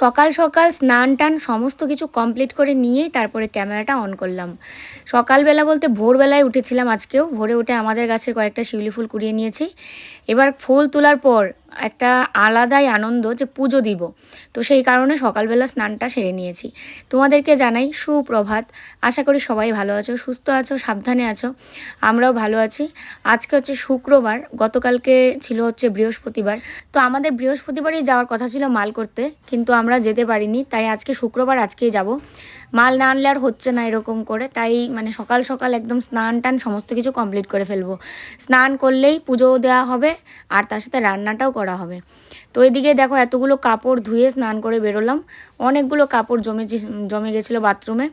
সকাল সকাল স্নান টান সমস্ত কিছু কমপ্লিট করে নিয়েই তারপরে ক্যামেরাটা অন করলাম। সকালবেলা বলতে ভোরবেলায় উঠেছিলাম আজকেও, ভোরে উঠে আমাদের গাছের কয়েকটা শিউলি ফুল কুড়িয়ে নিয়েছি। এবার ফুল তোলার পর একটা আলাদাই আনন্দ যে পুজো দিব। তো সেই কারণে সকালবেলা স্নানটা সেরে নিয়েছি। তোমাদেরকে জানাই সুপ্রভাত। আশা করি সবাই ভালো আছো, সুস্থ আছো, সাবধানে আছো। আমরাও ভালো আছি। আজকে হচ্ছে শুক্রবার, গতকালকে ছিল হচ্ছে বৃহস্পতিবার। তো আমাদের বৃহস্পতিবারই যাওয়ার কথা ছিল মাল করতে, কিন্তু আমরা যেতে পারিনি, তাই আজকে শুক্রবার আজকেই যাব। মাল না আনলে আর হচ্ছে না এরকম করে। তাই মানে সকাল সকাল একদম স্নান টান সমস্ত কিছু কমপ্লিট করে ফেলব। স্নান করলেই পুজোও দেওয়া হবে, আর তার সাথে রান্নাটাও করা হবে। তো এদিকে দেখো এতগুলো কাপড় ধুয়ে স্নান করে বেরোলাম। অনেকগুলো কাপড় জমে জমে গেছিল বাথরুমে।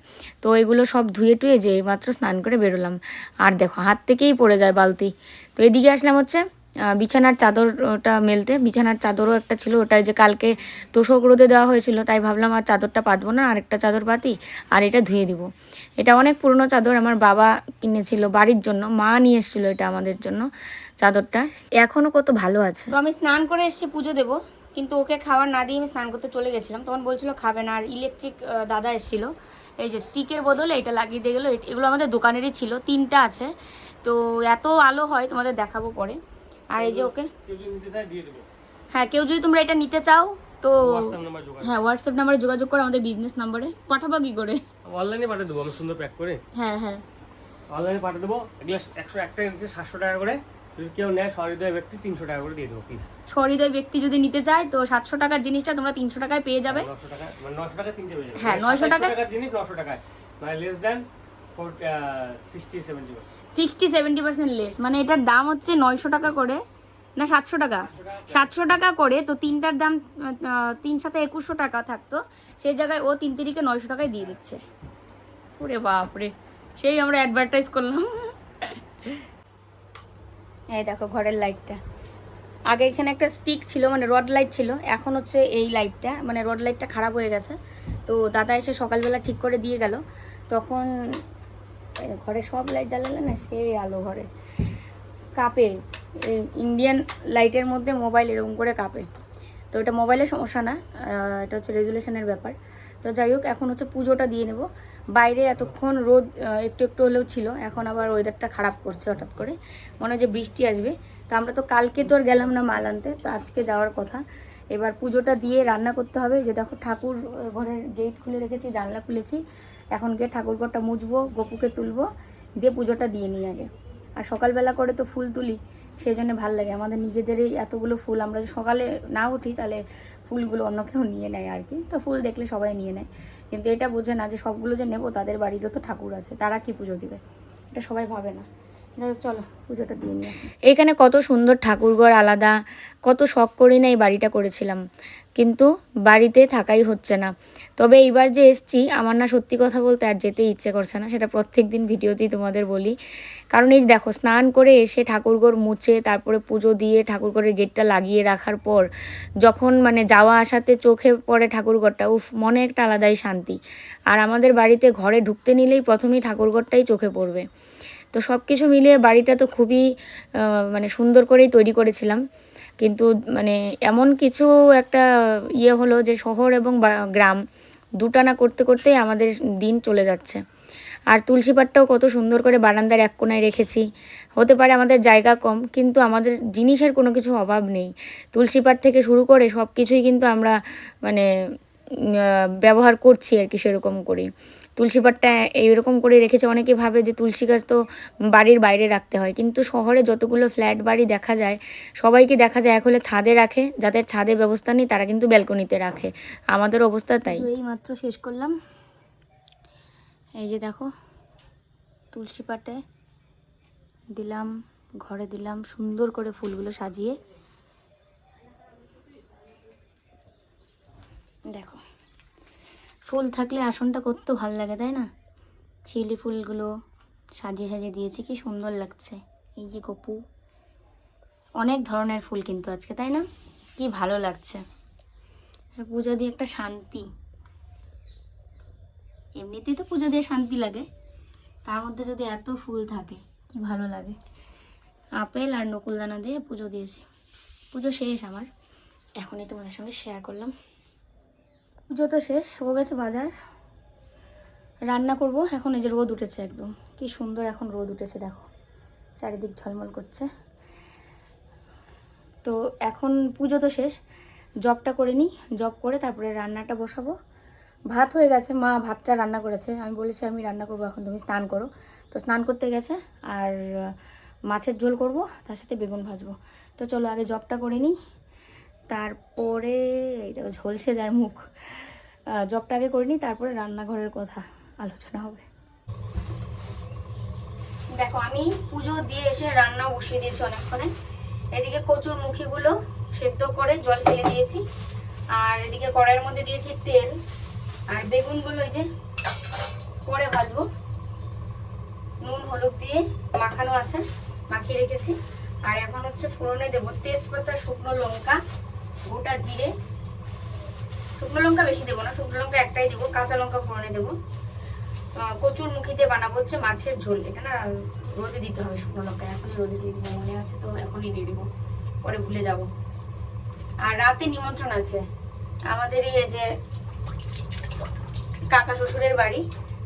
তো এগুলো সব ধুয়ে টুয়ে যে মাত্র স্নান করে বেরোলাম। আর দেখো হাত থেকেই পড়ে যায় বালতি। তো এদিকে আসলাম হচ্ছে বিছানার চাদরটা মেলতে। বিছানার চাদরও একটা ছিল, ওটাই যে কালকে তোষক রোদে দেওয়া হয়েছিল, তাই ভাবলাম আর চাদরটা পাতবো না, আরেকটা চাদর পাতি, আর এটা ধুয়ে দিব। এটা অনেক পুরনো চাদর, আমার বাবা কিনেছিল বাড়ির জন্য, মা নিয়ে এসেছিল এটা আমাদের জন্য চাদরটা। এখনও কত ভালো আছে। তো আমি স্নান করে এসেছি, পুজো দেবো, কিন্তু ওকে খাবার না দিয়ে আমি স্নান করতে চলে গেছিলাম। তখন বলছিল, খাবে না। আর ইলেকট্রিক দাদা এসেছিল, এই যে স্টিকের বদলে এটা লাগিয়ে দিয়ে গেলো। এগুলো আমাদের দোকানেরই ছিল, তিনটা আছে। তো এত আলো হয়, তোমাদের দেখাবো পরে। আর এই যে ওকে? হ্যাঁ কেউ যদি তোমরা এটা নিতে চাও তো হ্যাঁ হোয়াটসঅ্যাপ নাম্বারে যোগাযোগ করো আমাদের বিজনেস নাম্বারে পাঠাবো কি করে? অনলাইনে পাঠিয়ে দেবো আমি সুন্দর প্যাক করে। হ্যাঁ হ্যাঁ। অনলাইনে পাঠিয়ে দেবো এগুলো একশো একটা নিচ্ছে সাতশো টাকা করে। যদি কেউ নেয় সহৃদয় ব্যক্তি তিনশো টাকা করে দিয়ে দেবো পিস সহৃদয় ব্যক্তি যদি নিতে চায় তো সাতশো টাকার জিনিসটা তোমরা তিনশো টাকায় পেয়ে যাবে। নশো টাকা মানে নশো টাকা তিনটে পেয়ে যাবে। হ্যাঁ, মানে 900 টাকা- জিনিস নশো টাকায়। মানে less than sixty seventy percent less মানে এটার দাম হচ্ছে নয়শো টাকা করে, না সাতশো টাকা? সাতশো টাকা করে, তো তিনটার দাম তিন সাথে একুশশো টাকা থাকতো। সেই জায়গায় ও তিন তিরিকে নয়শো টাকায় দিয়ে দিচ্ছে। ওরে বাপরে। সেই আমরা অ্যাডভার্টাইজ করলাম। এই দেখো ঘরের লাইটটা আগে এখানে একটা স্টিক ছিল মানে রড লাইট ছিল। এখন হচ্ছে এই লাইটটা মানে রড লাইটটা খারাপ হয়ে গেছে। তো দাদা এসে সকালবেলা ঠিক করে দিয়ে গেল। তখন ঘরে সব লাইট জ্বালালে না সেই আলো ঘরে। কাপে। ইন্ডিয়ান লাইটের মধ্যে মোবাইল এরকম করে কাঁপে। তো এটা মোবাইলের সমস্যা না এটা হচ্ছে রেজুলেশনের ব্যাপার। তো যাই হোক, এখন হচ্ছে পুজোটা দিয়ে নেব। বাইরে এতক্ষণ রোদ একটু একটু হলেও ছিল, এখন আবার ওয়েদারটা খারাপ করছে হঠাৎ করে। মনে হয় যে বৃষ্টি আসবে। তো আমরা তো কালকে তো আর গেলাম না মাল আনতে, তো আজকে যাওয়ার কথা। এবার পুজোটা দিয়ে রান্না করতে হবে। যে দেখো ঠাকুর ঘরের গেট খুলে রেখেছি, জানলা খুলেছি। এখন গিয়ে ঠাকুর ঘরটা মুছবো, গপুকে তুলবো, দিয়ে পুজোটা দিয়ে নিই আগে। আর সকালবেলা করে তো ফুল তুলি সেই জন্য ভালো লাগে। আমাদের নিজেদেরই এতগুলো ফুল, আমরা সকালে না উঠি, তাহলে ফুলগুলো অন্য কেউ নিয়ে নেয় আর কি। তো ফুল দেখলে সবাই নিয়ে নেয়। কিন্তু এটা বোঝে না যে সবগুলো যে নেব, তাদের বাড়িরও তো ঠাকুর আছে, তারা কি পুজো দিবে? এটা সবাই ভাবে না। এখানে। কত সুন্দর ঠাকুরঘর আলাদা, কত শখ করি না এই বাড়িটা করেছিলাম। কিন্তু বাড়িতে থাকাই হচ্ছে না। তবে এইবার যে এসছি, আমার না সত্যি কথা বলতে আর যেতে ইচ্ছে করছে না, সেটা প্রত্যেক দিন ভিডিওতেই তোমাদের বলি। কারণ এই দেখো, স্নান করে এসে ঠাকুরঘর মুছে, তারপরে পুজো দিয়ে ঠাকুরঘরের গেটটা লাগিয়ে রাখার পর, যখন মানে যাওয়া আসাতে চোখে পড়ে ঠাকুরঘরটা, উফ, মনে একটা আলাদাই শান্তি। আর আমাদের বাড়িতে ঘরে ঢুকতে নিলেই প্রথমেই ঠাকুরঘরটাই চোখে পড়বে। তো সব কিছু মিলিয়ে বাড়িটা তো খুবই মানে সুন্দর করেই তৈরি করেছিলাম। কিন্তু মানে এমন কিছু একটা ইয়ে হলো যে শহর এবং গ্রাম দুটানা করতে করতেই আমাদের দিন চলে যাচ্ছে। আর তুলসী পাটটাও কত সুন্দর করে বারান্দার এক কোনায় রেখেছি। হতে পারে আমাদের জায়গা কম, কিন্তু আমাদের জিনিসের কোনো কিছু অভাব নেই। তুলসী পাট থেকে শুরু করে সব কিছুই কিন্তু আমরা মানে ব্যবহার করছি আর কি সেরকম করেই। তুলসী পাটটা এইরকম করে রেখেছে। অনেকে ভাবে যে তুলসী গাছ তো বাড়ির বাইরে রাখতে হয়। কিন্তু শহরে যতগুলো ফ্ল্যাট বাড়ি দেখা যায়, সবাইকে দেখা যায় এক হলে ছাদে রাখে। যাদের ছাদে ব্যবস্থা নেই, তারা কিন্তু ব্যালকনিতে রাখে। আমাদের অবস্থা তাই। এই মাত্র শেষ করলাম। এই যে দেখো, তুলসী পাটে দিলাম, ঘরে দিলাম, সুন্দর করে ফুলগুলো সাজিয়ে। দেখো। ফুল থাকলে আসনটা করতেও ভালো লাগে, তাই না? শিউলি ফুলগুলো সাজিয়ে সাজিয়ে দিয়েছি, কি সুন্দর লাগছে। এই যে গপু অনেক ধরনের ফুল কিন্তু আজকে, তাই না? কি ভালো লাগছে। আর পুজো দিয়ে একটা শান্তি। এমনিতেই তো পুজো দিয়ে শান্তি লাগে, তার মধ্যে যদি এত ফুল থাকে, কি ভালো লাগে। আপেল আর নকুলদানা দিয়ে পুজো দিয়েছি। পুজো শেষ আমার, এখনই তোমাদের সঙ্গে শেয়ার করলাম। পুজো তো শেষ হয়ে গেছে বাজার। রান্না করব, এখন এই যে রোদ উঠেছে একদম। কি সুন্দর এখন রোদ উঠেছে, দেখো। চারিদিক ঝলমল করছে। তো এখন পুজো তো শেষ, জবটা করে নিই, জব করে তারপরে রান্নাটা বসাবো। ভাত হয়ে গেছে, মা ভাতটা রান্না করেছে। আমি বলেছি আমি রান্না করব, এখন তুমি স্নান করো। তো স্নান করতে গেছে, আর মাছের ঝোল করব, তার সাথে বেগুন ভাজবো। তো চলো আগে জবটা করে নিই তারপরে, এই দেখো ঝলসে যায় মুখ। জবটা আগে করে নিই তারপরে রান্নাঘরের কথা আলোচনা হবে। দেখো, আমি পুজো দিয়ে এসে রান্না বসিয়ে দিয়েছি অনেকক্ষণে। এদিকে কচুর মুখিগুলো সেদ্ধ করে জল ফেলে দিয়েছি। আর এদিকে কড়াইয়ের মধ্যে দিয়েছি তেল। আর বেগুনগুলো এই যে পরে ভাজবো। নুন, হলুদ দিয়ে মাখানো আছে, মাখিয়ে রেখেছি। আর এখন হচ্ছে ফোড়নে দেবো তেজপাতা, শুকনো লঙ্কা গোটা জিরে। শুকনো লঙ্কা বেশি দেবো না, শুকনো লঙ্কা একটাই দেবো, কাঁচা লঙ্কা ফোড়নে দেবো। কচুর মুখিতে বানাবো হচ্ছে মাছের ঝোল। এটা না রোদে দিতে হবে শুকনো লঙ্কা, এখনই রোদে দিয়ে দিবো, মনে আছে তো, এখনই দিয়ে দেবো। পরে ভুলে যাব। আর রাতে নিমন্ত্রণ আছে। আমাদের এই যে কাকা শ্বশুরের বাড়ি,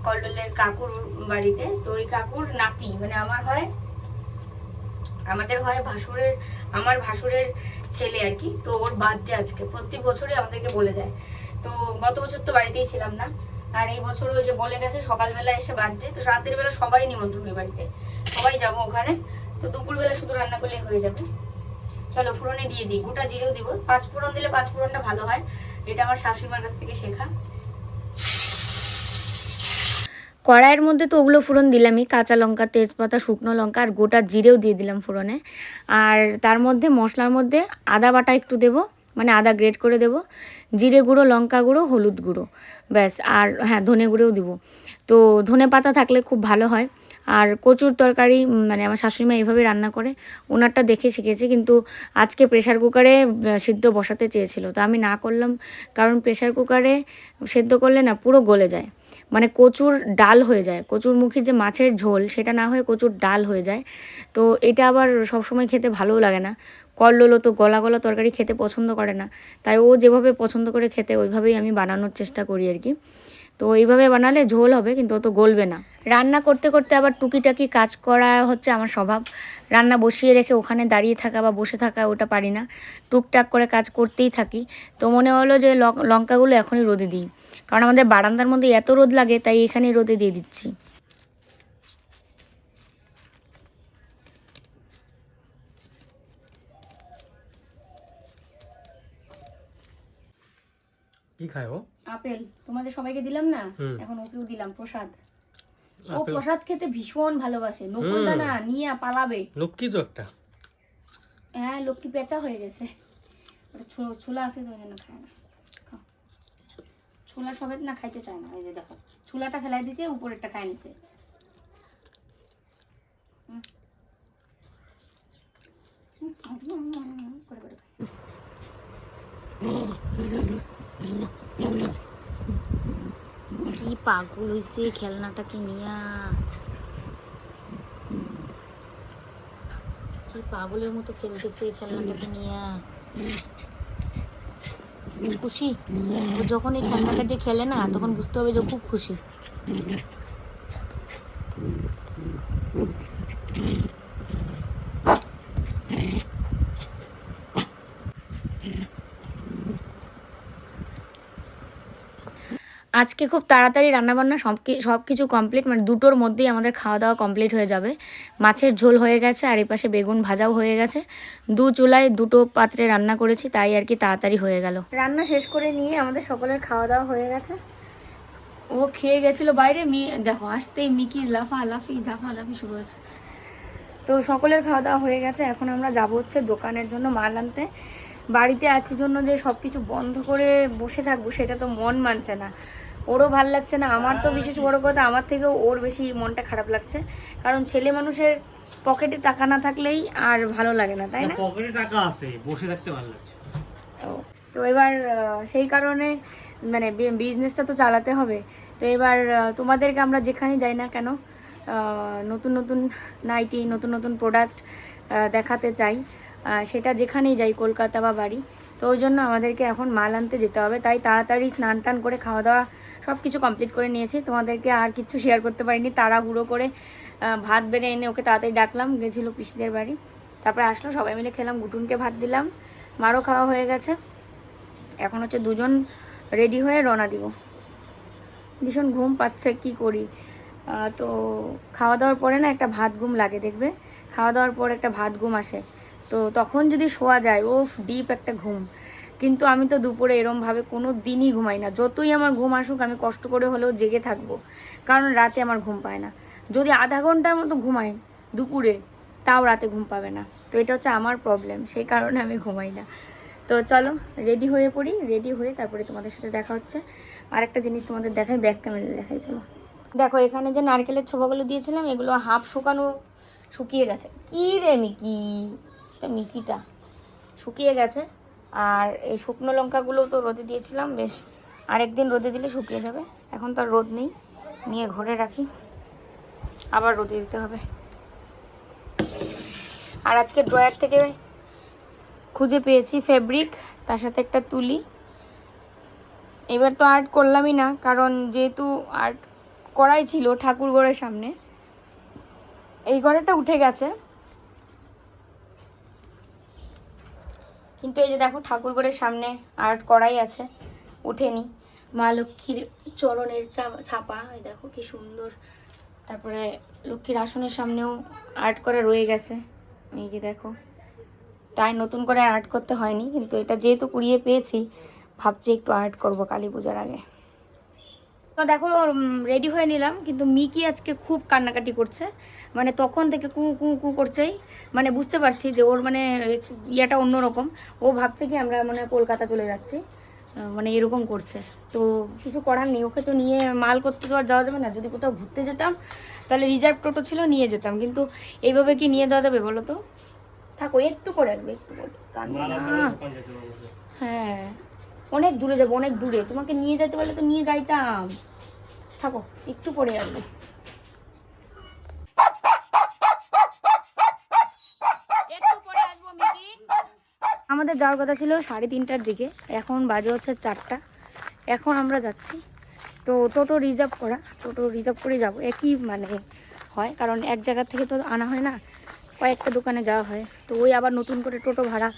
কল্লোলের কাকুর বাড়িতে, তো ওই কাকুর নাতি মানে আমার হয় আমাদের হয় ভাসুরের, আমার ভাসুরের ছেলে আর কি। তো ওর বার্থডে আজকে। প্রত্যেক বছরই আমাদেরকে বলে যায়। তো গত বছর তো বাড়িতেই ছিলাম না। আর এই বছর ওই যে বলে গেছে সকালবেলা এসে বার্থডে তো রাতের বেলা সবারই নিমন্ত্রণ ওই বাড়িতে। সবাই যাব ওখানে। তো দুপুরবেলা শুধু রান্না করলে হয়ে যাবে। চলো ফোড়নে দিয়ে দিই। গোটা জিরেও দিব। পাঁচ ফোড়ন দিলে পাঁচ ফোড়নটা ভালো হয়। এটা আমার শাশুড়ি মার কাছ থেকে শেখা। কড়াইয়ের মধ্যে তো ওগুলো ফোড়ন দিলামই, কাঁচা লঙ্কা, তেজপাতা, শুকনো লঙ্কা আর গোটা জিরেও দিয়ে দিলাম ফোড়নে। আর তার মধ্যে মশলার মধ্যে আদা বাটা একটু দেবো মানে আদা গ্রেট করে দেবো, জিরে গুঁড়ো, লঙ্কা গুঁড়ো, হলুদ গুঁড়ো, ব্যাস, আর হ্যাঁ ধনে গুঁড়োও দিব। তো ধনে পাতা থাকলে খুব ভালো হয়। আর কচুর তরকারি মানে আমার শাশুড়ি মা এইভাবে রান্না করে, ওনারটা দেখে শিখেছি, কিন্তু আজকে প্রেশার কুকারে সিদ্ধ বসাতে চেয়েছিল। তো আমি না করলাম, কারণ প্রেশার কুকারে সেদ্ধ করলে না পুরো গলে যায়। মানে কচুর ডাল হয়ে যায়। কচুর মুখির যে মাছের ঝোল, সেটা না হয়ে কচুর ডাল হয়ে যায়। তো এটা আবার সবসময় খেতে ভালোও লাগে না। কল্লোলো তো গলা গলা তরকারি খেতে পছন্দ করে না। তাই ও যেভাবে পছন্দ করে খেতে, ওইভাবেই আমি বানানোর চেষ্টা করি আর কি। তো এইভাবে বানালে ঝোল হবে, কিন্তু অত গলবে না। রান্না করতে করতে আবার টুকিটাকি কাজ করা হচ্ছে আমার স্বভাব। রান্না বসিয়ে রেখে ওখানে দাঁড়িয়ে থাকা বা বসে থাকা ওটা পারি না। টুকটাক করে কাজ করতেই থাকি। তো মনে হলো যে লঙ্কাগুলো এখনই রোদে দিই। কারণ আমাদের বারান্দার মধ্যে এত রোদ লাগে তাই এখানে রোদে দিয়ে দিচ্ছি। কি খায় ও? আপেল। তোমাদের সবাইকে দিলাম না? এখন ওকেও দিলাম প্রসাদ। ও প্রসাদ খেতে ভীষণ ভালোবাসে। নকুলদানা নিয়ে পালাবে। লক্ষ্মী তো একটা। হ্যাঁ লক্ষ্মী পেঁচা হয়ে গেছে। ওটা ছো- ছোলা আছে তো ওই জন্য খায় না। ছোলা সবেত না খাইতে চায় না, এই যে দেখো, ছোলাটা ফেলাই দিছে, উপরেরটা খাই নিছে। কি পাগল হইছে খেলনাটাকে নিয়া কি পাগলের মতো খেলতেছে খেলনাটাকে নিয়া খুশি? ও যখন এই খেলনাটা দিয়ে খেলে না তখন বুঝতে হবে যে খুব খুশি। আজকে খুব তাড়াতাড়ি রান্নাবান্না সব সব কিছু কমপ্লিট মানে দুটোর মধ্যেই আমাদের খাওয়া দাওয়া কমপ্লিট হয়ে যাবে। মাছের ঝোল হয়ে গেছে, আর এই পাশে বেগুন ভাজাও হয়ে গেছে। দু চুলায় দুটো পাত্রে রান্না করেছি, তাই আর কি তাড়াতাড়ি হয়ে গেল। রান্না শেষ করে নিয়ে আমাদের সকলের খাওয়া দাওয়া হয়ে গেছে। ও খেয়ে গেছিল বাইরে, মি দেখো, আসতেই মিকির লাফা লাফি, ঝাফা লাফি শুরু হয়েছে। তো সকলের খাওয়া দাওয়া হয়ে গেছে, এখন আমরা যাব হচ্ছে দোকানের জন্য মাল আনতে। বাড়িতে আছি জন্য যে সব কিছু বন্ধ করে বসে থাকব, সেটা তো মন মানছে না। ওরও ভালো লাগছে না। আমার তো বিশেষ বড় কথা আমার থেকেও ওর বেশি মনটা খারাপ লাগছে। কারণ ছেলে মানুষের পকেটে টাকা না থাকলেই আর ভালো লাগে না তাই না? পকেটে টাকা আছে বসে থাকতে ভালো লাগছে। তো এবার সেই কারণে মানে বিজনেসটা তো চালাতে হবে। তো এবার তোমাদেরকে আমরা যেখানে যাই না কেন নতুন নতুন নাইটি নতুন নতুন প্রোডাক্ট দেখাতে চাই। সেটা যেখানেই যাই কলকাতা বা বাড়ি। তো ওই জন্য আমাদেরকে এখন মাল আনতে যেতে হবে। তাই তাড়াতাড়ি স্নান টান করে খাওয়া দাওয়া সব কিছু কমপ্লিট করে নিয়েছি। তোমাদেরকে আর কিছু শেয়ার করতে পারিনি। তাড়াহুড়ো করে ভাত বেড়ে এনে ওকে তাড়াতাড়ি ডাকলাম। গেছিল পিসিদের বাড়ি। তারপরে আসলো, সবাই মিলে খেলাম, গুটুনকে ভাত দিলাম। মারও খাওয়া হয়ে গেছে। এখন হচ্ছে দুজন রেডি হয়ে রওনা দিব। ভীষণ ঘুম পাচ্ছে, কি করি? তো খাওয়া দাওয়ার পরে না একটা ভাত ঘুম লাগে, দেখবে? খাওয়া দাওয়ার পর একটা ভাত ঘুম আসে। তো তখন যদি শোয়া যায় ও ডিপ একটা ঘুম। কিন্তু আমি তো দুপুরে এরমভাবে কোনো দিনই ঘুমাই না। যতই আমার ঘুম আসুক, আমি কষ্ট করে হলেও জেগে থাকব। কারণ রাতে আমার ঘুম পায় না। যদি আধা ঘণ্টার মতো ঘুমাই দুপুরে, তাও রাতে ঘুম পাবে না। তো এটা হচ্ছে আমার প্রবলেম সেই কারণে আমি ঘুমাই না। তো চলো রেডি হয়ে পড়ি রেডি হয়ে তারপরে তোমাদের সাথে দেখা হচ্ছে। আর একটা জিনিস তোমাদের দেখাই ব্যাক ক্যামেরা দেখাই, চলো। দেখো, এখানে যে নারকেলের ছোপাগুলো দিয়েছিলাম, এগুলো হাফ শুকানো, শুকিয়ে গেছে। কি রে মিকি? এটা মিকিটা। শুকিয়ে গেছে। আর এই শুকনো লঙ্কাগুলো তো রোদে দিয়েছিলাম, বেশ আরেকদিন রোদে দিলে শুকিয়ে যাবে। এখন তো আর রোদ নেই, নিয়ে ঘরে রাখি। আবার রোদে দিতে হবে। আর আজকে ড্রয়ার থেকে খুঁজে পেয়েছি ফেব্রিক, তার সাথে একটা তুলি। এবার তো আর্ট করলামই না, কারণ যেহেতু আর্ট করাই ছিল ঠাকুর ঘরের সামনে, এই ঘরেটা উঠে গেছে। কিন্তু এই যে দেখো ঠাকুর ঘরের সামনে আর্ট করাই আছে ওঠেনি মা লক্ষ্মীর চরণের ছাপা, এই দেখো কি সুন্দর। তারপরে লক্ষ্মীর আসনের সামনেও আর্ট করা রয়ে গেছে। এই যে দেখো, তাই নতুন করে আর্ট করতে হয়নি, কিন্তু এটা যেহেতু কুড়িয়ে পেয়েছি, ভাবছি একটু আর্ট করব কালী পূজার আগে। তো দেখো রেডি হয়ে নিলাম। কিন্তু মিকি আজকে খুব কান্নাকাটি করছে। মানে তখন থেকে কু কু কু করছেই। মানে বুঝতে পারছি যে ওর মানে ইয়েটা অন্যরকম। ও ভাবছে কি আমরা মানে কলকাতা চলে যাচ্ছি। মানে এরকম করছে। তো কিছু করার নেই। ওকে তো নিয়ে মাল করতে তো আর যাওয়া যাবে না। যদি কোথাও ঘুরতে যেতাম তাহলে রিজার্ভ টোটো ছিল নিয়ে যেতাম। কিন্তু এইভাবে কি নিয়ে যাওয়া যাবে বলো তো? থাকো একটু করে আসবে একটু করে। হ্যাঁ। অনেক দূরে যাব অনেক দূরে। তোমাকে নিয়ে যেতে পারলে তো নিয়ে যাইতাম। থাকো একটু পরে আসবে। আমাদের যাওয়ার কথা ছিল সাড়ে তিনটার দিকে। এখন বাজে হচ্ছে চারটা। এখন আমরা যাচ্ছি। তো টোটো রিজার্ভ করা। টোটো রিজার্ভ করে যাব। একই মানে হয় কারণ এক জায়গা থেকে তো আনা হয় না। কয়েকটা দোকানে যাওয়া হয়। তো ওই আবার নতুন করে টোটো ভাড়া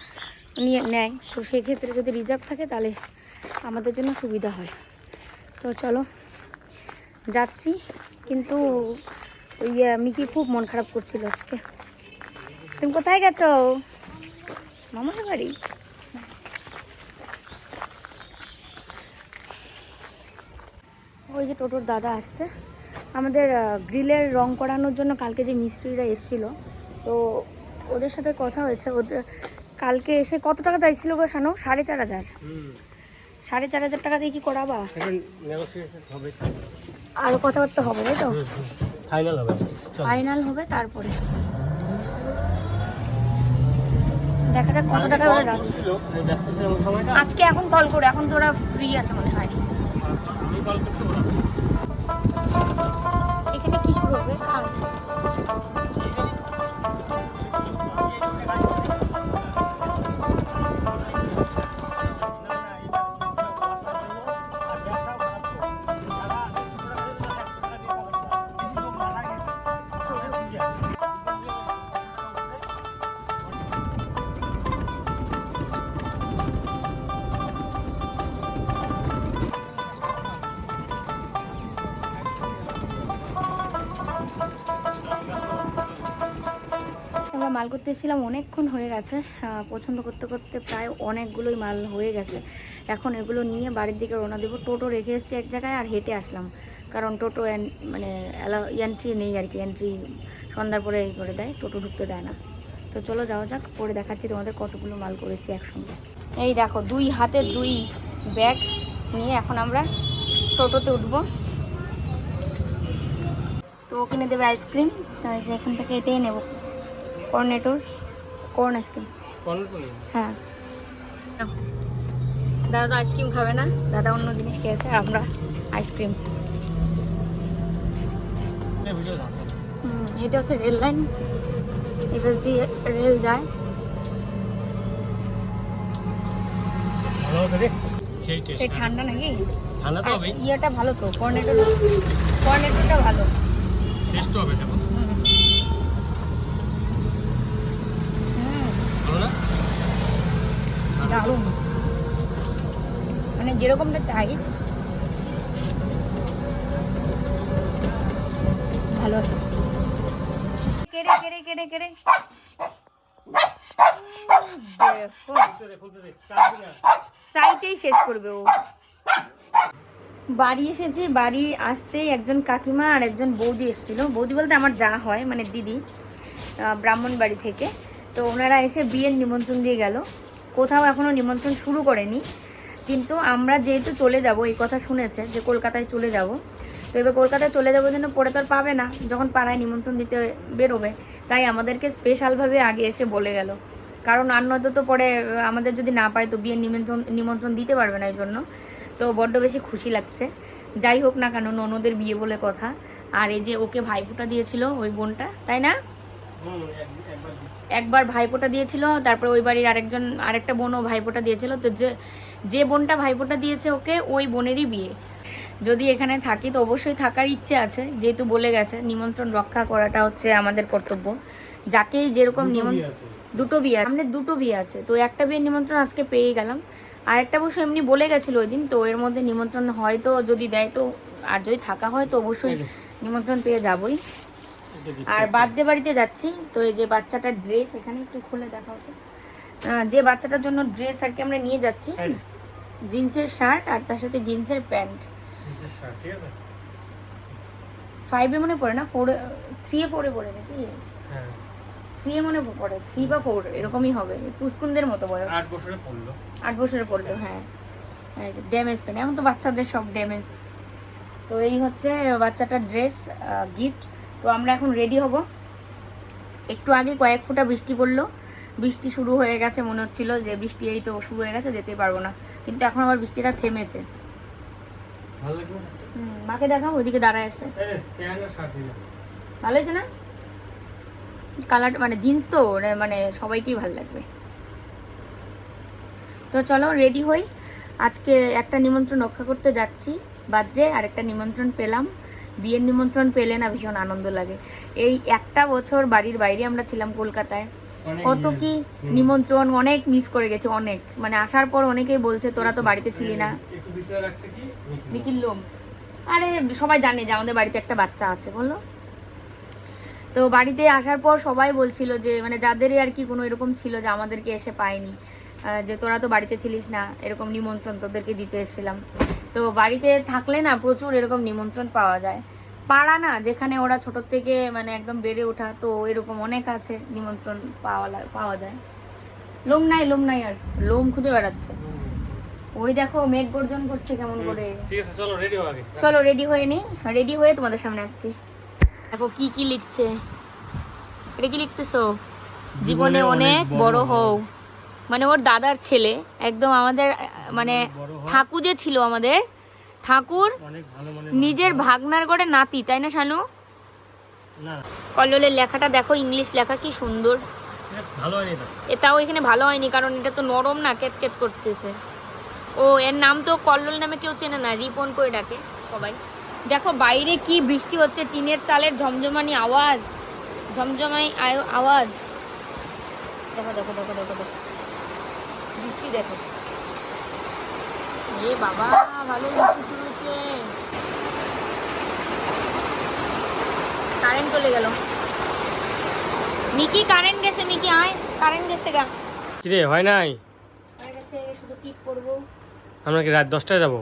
নিয়ে নেয়। তো সেই ক্ষেত্রে যদি রিজার্ভ থাকে তাহলে আমাদের জন্য সুবিধা হয়। তো চলো যাচ্ছি। কিন্তু আহ, মিকি খুব মন খারাপ করছিল আজকে। তুমি কোথায় গেছো? মামার বাড়ি? ওই যে টোটোর দাদা আসছে। আমাদের গ্রিলের রং করানোর জন্য কালকে যে মিস্ত্রিরা এসেছিল তো ওদের সাথে কথা হয়েছে। ওদের কালকে এসে কত টাকা চাইছিল গো শানো? সাড়ে চার হাজার। সাড়ে চার হাজার টাকা দিয়ে কি করাবা? আরও কথাবার্তা হবে তাই তো? ফাইনাল হবে। চল। ফাইনাল হবে তারপরে। দেখা যাক কত টাকা ওরা আজকে এখন কল করে এখন তো ওরা ফ্রি আছে মনে হয়। মাল অনেকক্ষণ হয়ে গেছে পছন্দ করতে করতে প্রায় অনেকগুলোই মাল হয়ে গেছে। এখন এগুলো নিয়ে বাড়ির দিকে রওনা দেবো। টোটো রেখে এসেছি এক জায়গায় আর হেঁটে আসলাম। কারণ টোটো মানে এন্ট্রি নেই আর কি এন্ট্রি সন্ধ্যার পরে এই করে দেয়, টোটো ঢুকতে দেয় না। তো চলো যাওয়া যাক, পরে দেখাচ্ছি তোমাদের কতগুলো মাল করেছি একসঙ্গে। এই দেখো, দুই হাতে দুই ব্যাগ নিয়ে এখন আমরা টোটোতে উঠবো। তো ও কিনে দেবে আইসক্রিম যে এখান থেকে এটাই নেব। কর্নেটোর কর্ন আইসক্রিম হ্যাঁ। দাদা তো আইসক্রিম খাবে না? দাদা অন্য জিনিস খেয়েছে আমরা আইসক্রিম হুম এটা হচ্ছে রেল লাইন এই পাশ দিয়ে রেল যায়। ঠান্ডা নাকি? ঠান্ডা তো ইয়েটা ভালো তো কর্নেটো কর্নেটোটা ভালো। টেস্ট হবে দেখো হুম। হুম, ভালো না মানে যেরকমটা চাই। ভালো কেড়ে কেড়ে কেড়ে কেড়ে। চাইতেই শেষ করবে ও। বাড়ি এসেছি, বাড়ি আসতেই একজন কাকিমা আর একজন বৌদি এসেছিল। বৌদি বলতে আমার যা হয় মানে দিদি ব্রাহ্মণ বাড়ি থেকে। তো ওনারা এসে বিয়ের নিমন্ত্রণ দিয়ে গেল। কোথাও এখনও নিমন্ত্রণ শুরু করেনি। কিন্তু আমরা যেহেতু চলে যাব, এই কথা শুনেছে যে কলকাতায় চলে যাব। তো এবার কলকাতায় চলে যাব জন্য পরে তো আর পাবে না। যখন পাড়ায় নিমন্ত্রণ দিতে বেরোবে, তাই আমাদেরকে স্পেশালভাবে আগে এসে বলে গেল। কারণ আর নয়তো তো পরে আমাদের যদি না পায় তো বিয়ের নিমন্ত্রণ নিমন্ত্রণ দিতে পারবে না এই জন্য। তো বড্ড বেশি খুশি লাগছে। যাই হোক না কেন, ননদের বিয়ে বলে কথা। আর এই যে ওকে ভাইফোঁটা দিয়েছিল ওই বোনটা, তাই না? একবার ভাইফোঁটা দিয়েছিল তারপরে ওই বাড়ির আরেকজন আরেকটা বোনও ভাইফোঁটা দিয়েছিল। তো যে যে বোনটা ভাইফোঁটা দিয়েছে ওকে ওই বোনেরই বিয়ে। যদি এখানে থাকি তো অবশ্যই থাকার ইচ্ছে আছে যেহেতু বলে গেছে নিমন্ত্রণ রক্ষা করাটা হচ্ছে আমাদের কর্তব্য। যাকেই যেরকম দুটো নিমন্ত্রণ বিয়ে আছে। দুটো বিয়ে সামনে দুটো বিয়ে আছে। তো একটা বিয়ের নিমন্ত্রণ আজকে পেয়ে গেলাম। আর একটা অবশ্য এমনি বলে গেছিল ওই দিন তো এর মধ্যে নিমন্ত্রণ হয়তো যদি দেয় তো আর যদি থাকা হয় তো অবশ্যই নিমন্ত্রণ পেয়ে যাবই। আর বার্থডে বাড়িতে যাচ্ছি। তো এই যে বাচ্চাটার ড্রেস এখানে একটু খুলে দেখাও তো যে বাচ্চাটার জন্য ড্রেস আর কি আমরা নিয়ে যাচ্ছি জিন্সের শার্ট আর তার সাথে জিন্সের প্যান্ট। ফাইভে মনে পড়ে না? ফোরে থ্রি এ ফোরে পড়ে নাকি? হ্যাঁ। থ্রি এ মনে পড়ে। থ্রি বা ফোর এরকমই হবে। পুষ্কুনদের মতো বয়স। আট বছরে পড়ল। আট বছরে পড়ল হ্যাঁ। ড্যামেজ পেন এখন তো বাচ্চাদের সব ড্যামেজ তো এই হচ্ছে বাচ্চাটার ড্রেস গিফট তো আমরা এখন রেডি হব। একটু আগে কয়েক ফোঁটা বৃষ্টি পড়ল। বৃষ্টি শুরু হয়ে গেছে মনে হচ্ছিল যে বৃষ্টি এই তো শুরু হয়ে গেছে যেতে পারব না। কিন্তু এখন আবার বৃষ্টিটা থেমেছে। মাকে দেখাও ওইদিকে দাঁড়ায় আসছে। ভালো হয়েছে না? কালার মানে জিন্স তো মানে সবাইকেই ভালো লাগবে। তো চলো রেডি হই। আজকে একটা নিমন্ত্রণ রক্ষা করতে যাচ্ছি বার্থডে আর একটা নিমন্ত্রণ পেলাম। বিয়ের নিমন্ত্রণ পেলে না ভীষণ আনন্দ লাগে। এই একটা বছর বাড়ির বাইরে আমরা ছিলাম কলকাতায়। কত। কি নিমন্ত্রণ অনেক মিস করে গেছি অনেক। মানে আসার পর অনেকেই বলছে তোরা তো বাড়িতে ছিলি না। লোম। আরে সবাই জানে যে আমাদের বাড়িতে একটা বাচ্চা আছে বলল তো বাড়িতে আসার পর সবাই বলছিল যে মানে যাদেরই আর কি কোনো এরকম ছিল যে আমাদেরকে এসে পায়নি। যে তোরা তো বাড়িতে ছিলিস না এরকম নিমন্ত্রণ তোদেরকে দিতে এসেছিলাম। তো বাড়িতে থাকলে না প্রচুর এরকম নিমন্ত্রণ পাওয়া যায়। পাড়া না যেখানে ওরা ছোট থেকে মানে একদম বেড়ে ওঠা তো এরকম অনেক আছে নিমন্ত্রণ পাওয়া পাওয়া যায়। লোম নাই লোম নাই আর লোম খুঁজে বেড়াচ্ছে। ওই দেখো মেঘ গর্জন করছে কেমন করে। ঠিক আছে চলো রেডি আগে। চলো রেডি হয়ে নি রেডি হয়ে তোমাদের সামনে আসছি। দেখো কি কি লিখছে? এটা কি লিখতেছো? জীবনে অনেক বড় হও। মানে ওর দাদার ছেলে একদম আমাদের মানে ঠাকুর যে ছিল আমাদের ঠাকুর নিজের ভাগনার করে নাতি তাই না শানু? কল্লোলের লেখাটা দেখো ইংলিশ লেখা কি সুন্দর। এটাও এখানে ভালো হয়নি কারণ এটা তো নরম না কেট কেট করতেছে। ও এর নাম তো কল্লোল নামে কেউ চেনে না রিপন করে ডাকে সবাই। দেখো বাইরে কি বৃষ্টি হচ্ছে টিনের চালের ঝমঝমানি আওয়াজ ঝমঝমাই আওয়াজ। দেখো দেখো দেখো দেখো দেখো। বৃষ্টি দেখো। এ বাবা ভালো বৃষ্টি শুরু হয়েছে। কারেন্ট চলে গেল। মিকি কারেন্ট গেছে মিকি আয় কারেন্ট গেছে গা। কিরে হয় নাই? হয়ে গেছে শুধু টিপ করব। আমরা কি রাত দশটায় যাব?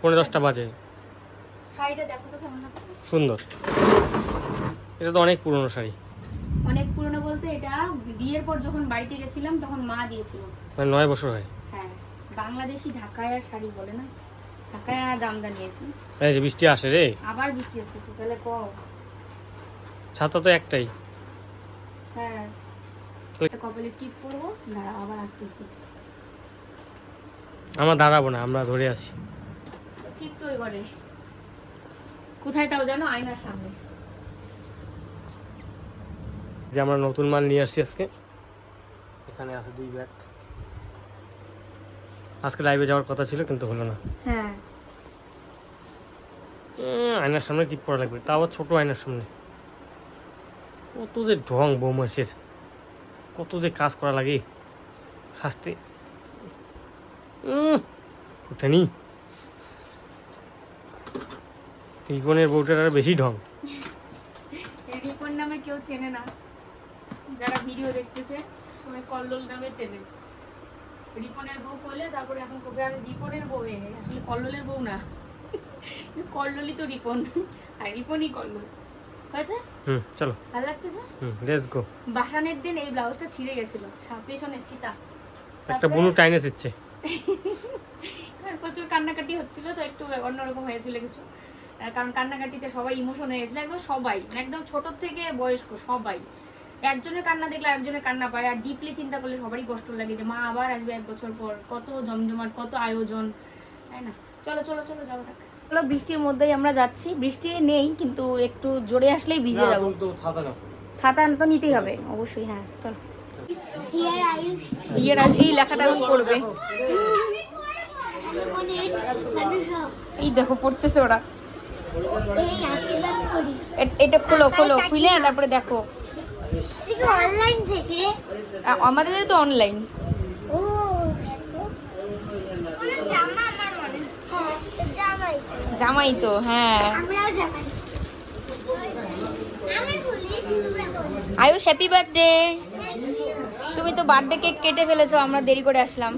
পৌনে দশটা বাজে। শাড়িটা দেখো তো কেমন লাগছে। সুন্দর। এটা তো অনেক পুরনো শাড়ি অনেক পুরনো বলতে এটা বিয়ের পর যখন বাড়িতে গেছিলাম তখন মা দিয়েছিল। মানে নয় বছর হয়? হ্যাঁ বাংলাদেশি ঢাকায় আর শাড়ি বলে না? ঢাকায় আর জামদানি আর কি। এই যে বৃষ্টি আসে রে। আবার বৃষ্টি আসতেছে তাহলে ক? ছাতা তো একটাই। হ্যাঁ কপালে টিপ করব দাঁড়া আবার আসতেছি। আমরা দাঁড়াবো না আমরা ধরে আছি। টিপ তো ওই ঘরে কোথায় তাও জানো? আয়নার সামনে। যে আমরা নতুন মাল নিয়ে আসছি আজকে। এখানে আছে দুই ব্যাগ আজকে লাইভে যাওয়ার কথা ছিল কিন্তু হলো না। হ্যাঁ। আয়নার সামনে টিপ পড়া লাগবে। তাও ছোট আয়নার সামনে। কত যে ঢং বৌমাসের কত যে কাজ করা লাগে। শাস্তি। ওঠেনি ত্রিকোণের বউটার আর বেশি ঢং। রিপন নামে কেউ চেনে না। যারা ভিডিও দেখতেছে সবাই কল্লোল নামে চেনে। রিপনের বউ করলে তারপরে এখন কবে আমি রিপনের বউ আসলে কল্লোলের বউ না। কল্লোলই তো রিপন আর রিপনই কল্লোল। হয়েছে? হুম চলো। ভালো লাগতেছে? হুম লেটস গো বাসানের দিন এই ব্লাউজটা ছিঁড়ে গেছিল পেছনের ফিতা। একটা বুনু টাইনে দিচ্ছে আর প্রচুর কান্নাকাটি হচ্ছিল তো একটু অন্যরকম হয়েছিল কিছু। কারণ কান্নাকাটিতে সবাই ইমোশন হয়ে গেছিল একদম সবাই মানে একদম ছোট থেকে বয়স্ক সবাই। একজনের কান্না দেখলে একজনের কান্না পায় আর ডিপলি চিন্তা করলে সবারই কষ্ট লাগে যে মা আবার আসবে এক বছর পর। কত জমজমাট কত আয়োজন তাই না? চলো চলো চলো যাব থাক। চলো বৃষ্টির মধ্যেই আমরা যাচ্ছি। বৃষ্টি নেই কিন্তু একটু জোরে আসলেই ভিজে যাব। ছাতা তো নিতেই হবে অবশ্যই হ্যাঁ চলো। এই লেখাটা এখন পড়বে। এই দেখো পড়তেছে ওরা। এটা খোলো খোলো খুলে তারপরে দেখো। অনলাইন থেকে। আমাদের তো অনলাইন ও মনে হ্যাঁ জামাই। তো হ্যাঁ। আয়ুষ হ্যাপি বার্থডে তুমি তো বার্থডে কেক কেটে ফেলেছো আমরা দেরি করে আসলাম।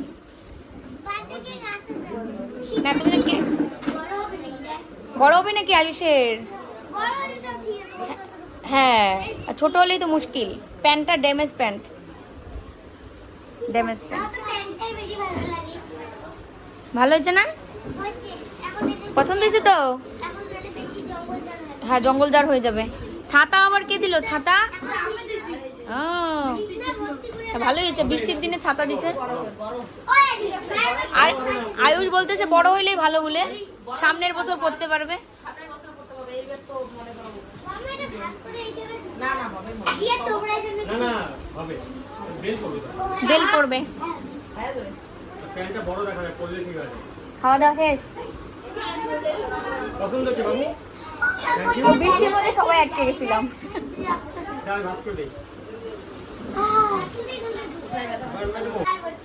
না তুমি? বড় হবে নাকি? আয়ুষের? হ্যাঁ আর ছোট হলেই তো মুশকিল। প্যান্টটা ড্যামেজ প্যান্ট। Damage pant. ভালো হয়েছে না? হচ্ছে এখন এটা পছন্দ হয়েছে তো? বেশি জঙ্গল লাগে হ্যাঁ হয়ে যাবে। ছাতা আবার কে দিল? ছাতা? এখন আমি দিছি ও। বিছনা ভর্তি করে ভালো হয়েছে। বৃষ্টির দিনে ছাতা দিছে। আর আয়ুষ বলতেছে বড় হইলেই ভালো বলে। সামনের বছর পড়তে পারবে। মামা এটা ভাগ করে এই না না হবে দিয়ে তোমরা জন্য না না হবে। বেল করবে বেল পড়বে। প্যান্টটা বড় দেখা যায় করলে ঠিক আছে। খাওয়া দাওয়া শেষ? পছন্দ কি বাবু? বৃষ্টির মধ্যে সবাই আটকে গেছিলাম। হ্যাঁ এখানে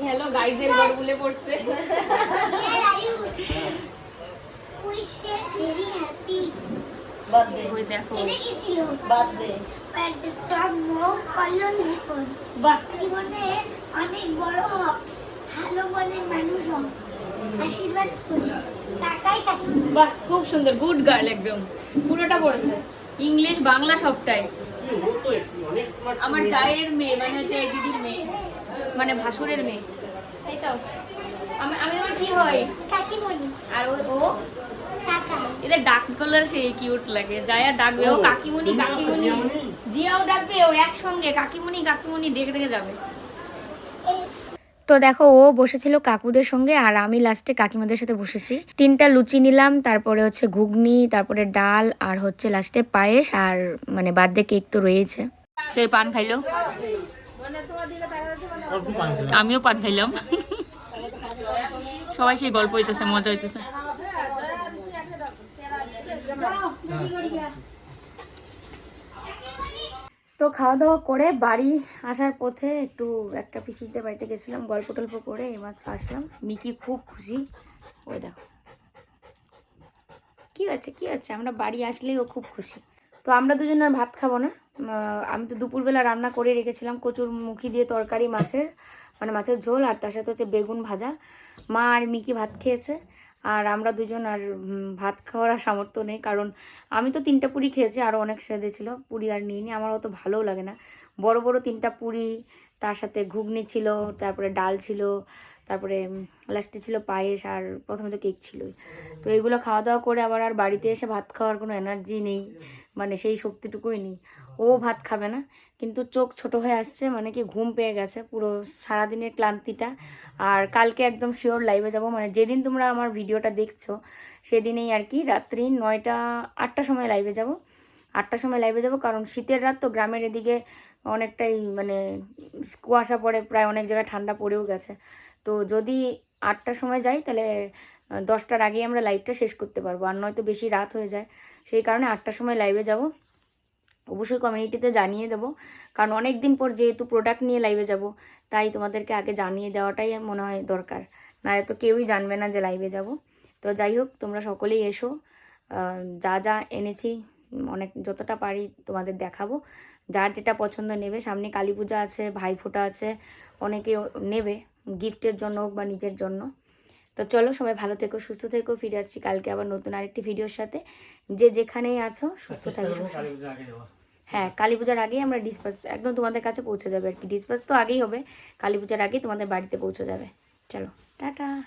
হ্যালো গাইজের ঘর বলে পড়ছে। you very happy. ওই দেখো। এটা কি ছিল? birthday. Birthday from Mom Kalyan Ripon. বাহ। জীবনে অনেক বড় হোক ভালো মনের মানুষ হোক আশীর্বাদ করি। কাকাই কাকি বাহ খুব সুন্দর। গুড গার্ল একদম। পুরোটা পড়েছে। ইংলিশ বাংলা সবটাই। ও তো অনেক স্মার্ট আমার চায়ের মেয়ে মানে হচ্ছে এই দিদির মেয়ে। মানে ভাসুরের মেয়ে। তাই তো? আমি আমি আমার কি হয়? কাকিমণি। আর ও? এদের ডাক কলার সেই কিউট লাগে। যায়া ডাকবে ও কাকিমণি কাকিমণি জিয়াও ডাকবে ও একসঙ্গে। কাকিমণি কাকিমণি ডেকে ডেকে যাবে। তো দেখো ও বসেছিল কাকুদের সঙ্গে আর আমি লাস্টে কাকিমাদের সাথে বসেছি। তিনটা লুচি নিলাম তারপরে হচ্ছে ঘুগনি তারপরে ডাল আর হচ্ছে লাস্টে পায়েস আর মানে বার্থডে কেক তো রয়েছে। সেই পান খাইলো। আমিও পান খাইলাম। সবাই সেই গল্প হইতেছে মজা হইতেছে। তো খাওয়া দাওয়া করে বাড়ি আসার পথে একটু একটা পিসিতে বাড়িতে গেছিলাম, গল্প টল্প করে এবার আসলাম। মিকি খুব খুশি। ওই দেখো। কি হচ্ছে কি হচ্ছে? আমরা বাড়ি আসলেই ও খুব খুশি। তো আমরা দুজন আর ভাত খাব না। আমি তো দুপুরবেলা রান্না করে রেখেছিলাম কচুর মুখি দিয়ে তরকারি, মাছের মানে মাছের ঝোল, আর তার সাথে হচ্ছে বেগুন ভাজা। মা আর মিকি ভাত খেয়েছে। আর আমরা দুজন আর ভাত খাওয়ার আর সামর্থ্য নেই, কারণ আমি তো তিনটা পুরি খেয়েছি আরও অনেক স্বাদে ছিল পুরি আর নিইনি, আমার অত ভালোও লাগে না। বড় বড় তিনটা পুরি, তার সাথে ঘুগনি ছিল, তারপরে ডাল ছিল, তারপরে লাস্টে ছিল পায়েস আর প্রথমে তো কেক ছিলই। তো এগুলো খাওয়া দাওয়া করে আবার আর বাড়িতে এসে ভাত খাওয়ার কোনো এনার্জি নেই মানে সেই শক্তিটুকুই নেই। ও ভাত খাবে না। কিন্তু চোখ ছোট হয়ে আসছে মানে কি ঘুম পেয়ে গেছে পুরো সারাদিনের ক্লান্তিটা। আর কালকে একদম শিওর লাইভে যাব মানে যেদিন তোমরা আমার ভিডিওটা দেখছ, সেদিনেই আর কি রাত্রি নয়টা আটটার সময় লাইভে যাব। আটটার সময় লাইভে যাব, কারণ শীতের রাত তো গ্রামের এদিকে অনেকটাই মানে কুয়াশা পড়ে, প্রায় অনেক জায়গায় ঠান্ডা পড়েও গেছে। তো যদি আটটার সময় যাই, তাহলে দশটার আগেই আমরা লাইভটা শেষ করতে পারব, আর নয়তো বেশি রাত হয়ে যায়। সেই কারণে আটটার সময় লাইভে যাব। অবশ্যই কমিউনিটিতে জানিয়ে দেবো। কারণ অনেক দিন পর যেহেতু প্রোডাক্ট নিয়ে লাইভে যাব তাই তোমাদেরকে আগে জানিয়ে দেওয়াটাই মনে হয় দরকার। না তো কেউই জানবে না যে লাইভে যাব। তো যাই হোক তোমরা সকলেই এসো। যা যা এনেছি অনেক যতটা পারি তোমাদের দেখাবো। যার যেটা পছন্দ নেবে সামনে কালী পূজা আছে ভাইফোঁটা আছে অনেকে নেবে গিফটের জন্য হোক বা নিজের জন্য। তো চলো সবাই ভালো থেকো সুস্থ থেকো ফিরে আসছি কালকে আবার নতুন আরেকটি ভিডিওর সাথে। যে যেখানেই আছো সুস্থ চেষ্টা হ্যাঁ কালী পূজার আগেই আমরা ডিসপাস একদম তোমাদের কাছে পৌঁছে যাবে আর কি। ডিসপাস তো আগেই হবে, কালী পূজার আগেই তোমাদের বাড়িতে পৌঁছে যাবে। চলো, টাটা।